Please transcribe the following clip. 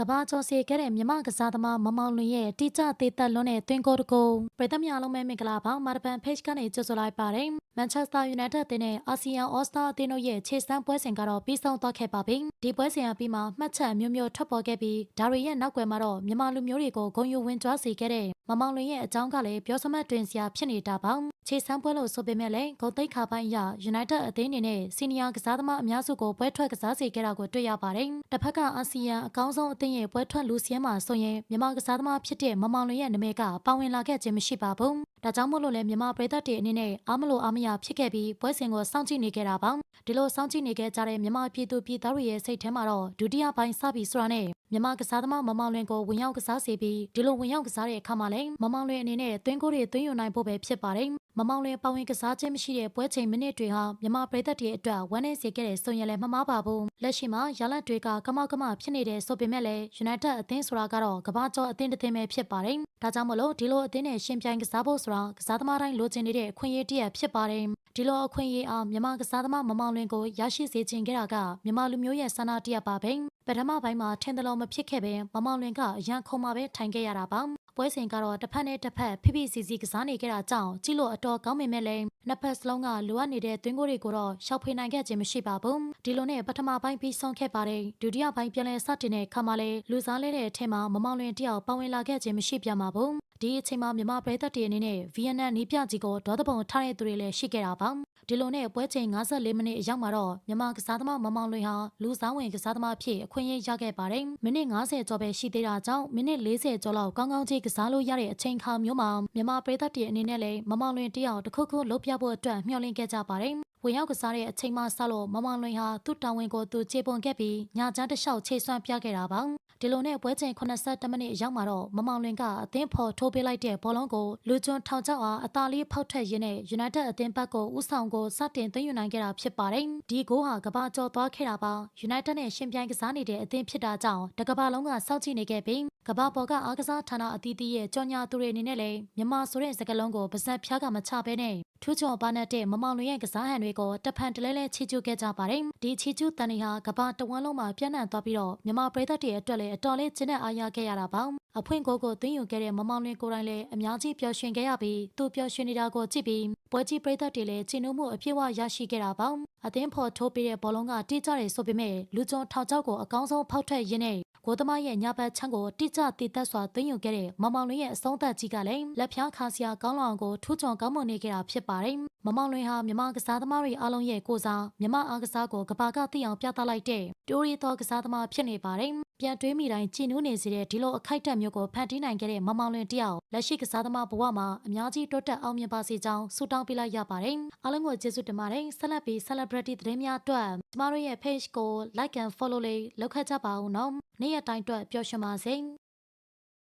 ကဘာကျော်စီခဲ့တဲ့မြမကစားသမားမမောင်လွင်ရဲ့တိကျသေးသက်လွန်းတဲ့တွင်ကိုတကူပြည်သက်များလုံးပဲမင်္ဂလာပါမာတပန် page ကနေကြိုဆိုလိုက်ပါတယ်မန်ချက်စတာယူနိုက်တက်အသင်းနဲ့အာဆီယံအော်စတာအသင်းတို့ရဲ့ခြေစမ်းပွဲစဉ်ကတော့ပြီးဆုံးသွားခဲ့ပါပြီဒီပွဲစဉ်အပြီးမှာမှတ်ချက်မျိုးမျိုးထွက်ပေါ်ခဲ့ပြီးဒါရီရဲ့နောက်ွယ်မှာတော့မြန်မာလူမျိုးတွေကိုဂုဏ်ယူဝင်ကြွားစေခဲ့တဲ့မမောင်လွင်ရဲ့အကြောင်းကလည်းပြောစမှတ်တွင်စရာဖြစ်နေတာပါခြေစမ်းပွဲလို့ဆိုပေမဲ့လည်းဂုံသိက္ခာပိုင်းအရ United အသင်းအနေနဲ့စီနီယာကစားသမားအများစုကိုပွဲထွက်ကစားစေခဲ့တာကိုတွေ့ရပါတယ်။တစ်ဖက်ကအာဆီယံအကောင်းဆုံးအသင်းရဲ့ပွဲထွက်လူစည်းမှာဆိုရင်မြန်မာကစားသမားဖြစ်တဲ့မမောင်လွင်ရဲ့နာမည်ကပါဝင်လာခဲ့ခြင်းမရှိပါဘူး။ဒါကြောင့်မို့လို့လည်းမြန်မာပြည်သက်တွေအနေနဲ့အားမလို့အားမရဖြစ်ခဲ့ပြီးပွဲစဉ်ကိုစောင့်ကြည့်နေခဲ့တာပါ။ဒီလိုစောင့်ကြည့်နေခဲ့ကြတဲ့မြန်မာပြည်သူပြည်သားတွေရဲ့စိတ်ထဲမှာတော့ဒုတိယပိုင်းစပြီးဆိုတာနဲ့ မြန်မာကစားသမားမမောင်လွင်ကိုဝင်ရောက်ကစားစေပြီးဒီလိုဝင်ရောက်ကစားတဲ့အခါမှာလည်းမမောင်လွင်အနေနဲ့သွင်းကိုတွေသွင်းယူနိုင်ဖို့ပဲဖြစ်ပါတယ်။မမောင်လွင်ပါဝင်ကစားခြင်းမရှိတဲ့ပွဲချိန်မိနစ်တွေဟာမြန်မာပြည်သက်တွေအတွက်ဝမ်းနည်းစေခဲ့တဲ့ဆိုရင်လည်းမမှားပါဘူး။လက်ရှိမှာရလတ်တွေကကမောက်ကမဖြစ်နေတဲ့ဆိုပေမဲ့လည်း United အသင်းဆိုတာကတော့ကမ္ဘာကျော်အသင်းတစ်သင်းပဲဖြစ်ပါတယ်။ဒါကြောင့်မလို့ဒီလိုအသင်းနဲ့ရှင်ပြိုင်ကစားဖို့ဆိုတာကစားသမားတိုင်းလိုချင်နေတဲ့အခွင့်အရေးတစ်ရပ်ဖြစ်ပါတယ်။ဒီလိုအခွင့်အရေးအားမြန်မာကစားသမားမမောင်လွင်ကိုရရှိစေခြင်းခဲ့တာကမြန်မာလူမျိုးရဲ့ဆန္ဒတစ်ရပ်ပါပဲ။ပထမပိုင်းမှာထင်တယ်လို့မဖြစ်ခဲ့ပဲမမောင်လွင်ကအရန်ခုံမှာပဲထိုင်ခဲ့ရတာပါပွဲစဉ်ကတော့တစ်ဖက်နဲ့တစ်ဖက်ဖိဖိစီစီကစားနေကြတာကြောင့်ကြည့်လို့အတော်ကောင်းပေမဲ့လည်းနှစ်ဖက်စလုံးကလိုအပ်နေတဲ့သွင်းကိုတွေကိုတော့ရှောက်ဖေးနိုင်ခဲ့ခြင်းမရှိပါဘူးဒီလိုနဲ့ပထမပိုင်းပြီးဆုံးခဲ့ပါတယ်ဒုတိယပိုင်းပြန်လည်စတင်တဲ့ခါမှလည်းလူစားလဲတဲ့အထက်မှာမမောင်လွင်တယောက်ပါဝင်လာခဲ့ခြင်းမရှိပြန်ပါဘူးဒီအချိန်မှာမြန်မာပြည်သက်တွေအနေနဲ့ဗီယက်နမ်နီးပြကြီးကိုဒေါသပုံထားတဲ့သူတွေလည်းရှိခဲ့တာပါ ဒီလိုနဲ့ပွဲချိန်54မိနစ်အရောက်မှာတော့မြန်မာကစားသမားမမောင်လွင်ဟာလူစားဝင်ကစားသမားဖြစ်အခွင့်အရေးရခဲ့ပါတယ်။မိနစ်90ကျော်ပဲရှိသေးတာကြောင့်မိနစ်40ကျော်လောက်ကောင်းကောင်းကြီးကစားလို့ရတဲ့အချိန်ခါမျိုးမှာမြန်မာပြည်သက်တွေအနေနဲ့လည်းမမောင်လွင်တယောက်တစ်ခုခုလုပ်ပြဖို့အတွက်မျှော်လင့်ခဲ့ကြပါတယ်။ဝင်ရောက်ကစားတဲ့အချိန်မှစလို့မမောင်လွင်ဟာသူ့တာဝန်ကိုသူခြေပွန်ခဲ့ပြီးညာချမ်းတစ်လျှောက်ခြေဆွမ်းပြခဲ့တာပါ ဒီလိုနဲ့ပွဲချိန်82မိနစ်ရောက်မှာတော့မမောင်လွင်ကအသင်းဖော်ထိုးပေးလိုက်တဲ့ဘောလုံးကိုလူကျွန်းထောင်ချောက်အားအသာလေးဖောက်ထွက်ရင်းနဲ့ United အသင်းဘက်ကိုဥဆောင်ကိုစတင်သွင်းယူနိုင်ခဲ့တာဖြစ်ပါတယ်။ဒီဂိုးဟာကဘာကျော်သွားခဲ့တာပါ။ United နဲ့ရှင်ပြိုင်ကစားနေတဲ့အသင်းဖြစ်တာကြောင့်တကဘာလုံးကစောင့်ကြည့်နေခဲ့ပြီး ကဘာပေါ်ကအားကစားဌာနအသီးသီးရဲ့ကြော်ညာသူတွေအနေနဲ့လည်းမြန်မာဆိုတဲ့စကားလုံးကိုပါဇက်ဖျားကမချဘဲနဲ့ထူးချော်ပါတဲ့မမောင်လွင်ရဲ့ကစားဟန်တွေကိုတဖန်တလဲလဲချီကျူးခဲ့ကြပါတယ်။ဒီချီကျူးတန်တွေဟာကဘာတဝန်းလုံးမှာပြန့်နှံ့သွားပြီးတော့မြန်မာပြည်သက်တွေအတွက်လည်းအတော်လေးကျင်းတဲ့အားရခဲ့ရတာပါ။အဖွင့်ကိုကိုသွင်းယူခဲ့တဲ့မမောင်လွင်ကိုယ်တိုင်လည်းအများကြီးပျော်ရွှင်ခဲ့ရပြီးသူပျော်ရွှင်နေတာကိုကြည့်ပြီးပွဲကြီးပြည်သက်တွေလည်းချီနှုံမှုအပြည့်အဝရရှိခဲ့တာပါ။ အသင်းဖော်ထိုးပေးတဲ့ဘောလုံးကတိကျတယ်ဆိုပေမဲ့လူကျွန်းထောင်ချောက်ကိုအကောင်းဆုံးဖောက်ထွက်ရင်းနဲ့ကိုသမားရဲ့ညာဘက်ချမ်းကိုတိကျတည်သက်စွာသွင်းယူခဲ့တဲ့မမောင်လွင်ရဲ့အဆုံးသက်ကြီးကလည်းလက်ဖျားခါစရာကောင်းလောင်ကိုထူးချွန်ကောင်းမွန်နေခဲ့တာဖြစ်ပါတယ်။မမောင်လွင်ဟာမြမကစားသမားတွေအားလုံးရဲ့ကိုစားမြမအားကစားကိုကဘာကသိအောင်ပြသလိုက်တဲ့တိုးရီသောကစားသမားဖြစ်နေပါတယ်။ ပြန်တွေးမိတိုင်းကြည်နူးနေစေတဲ့ဒီလိုအခိုက်အတန့်မျိုးကိုဖန်တီးနိုင်ခဲ့တဲ့မမောင်လွင်တယောက်လက်ရှိကစားသမားဘဝမှာအများကြီးတိုးတက်အောင်မြင်ပါစေကြောင်းဆုတောင်းပေးလိုက်ရပါတယ်။အားလုံးကိုကျေးဇူးတင်ပါတယ်။ဆက်လက်ပြီး celebrity သတင်းများအတွက်ကျမတို့ရဲ့ page ကို like and follow လေးလုပ်ခဲ့ကြပါဦးနော်။နေ့ရက်တိုင်းအတွက်ပျော်ရွှင်ပါစေ။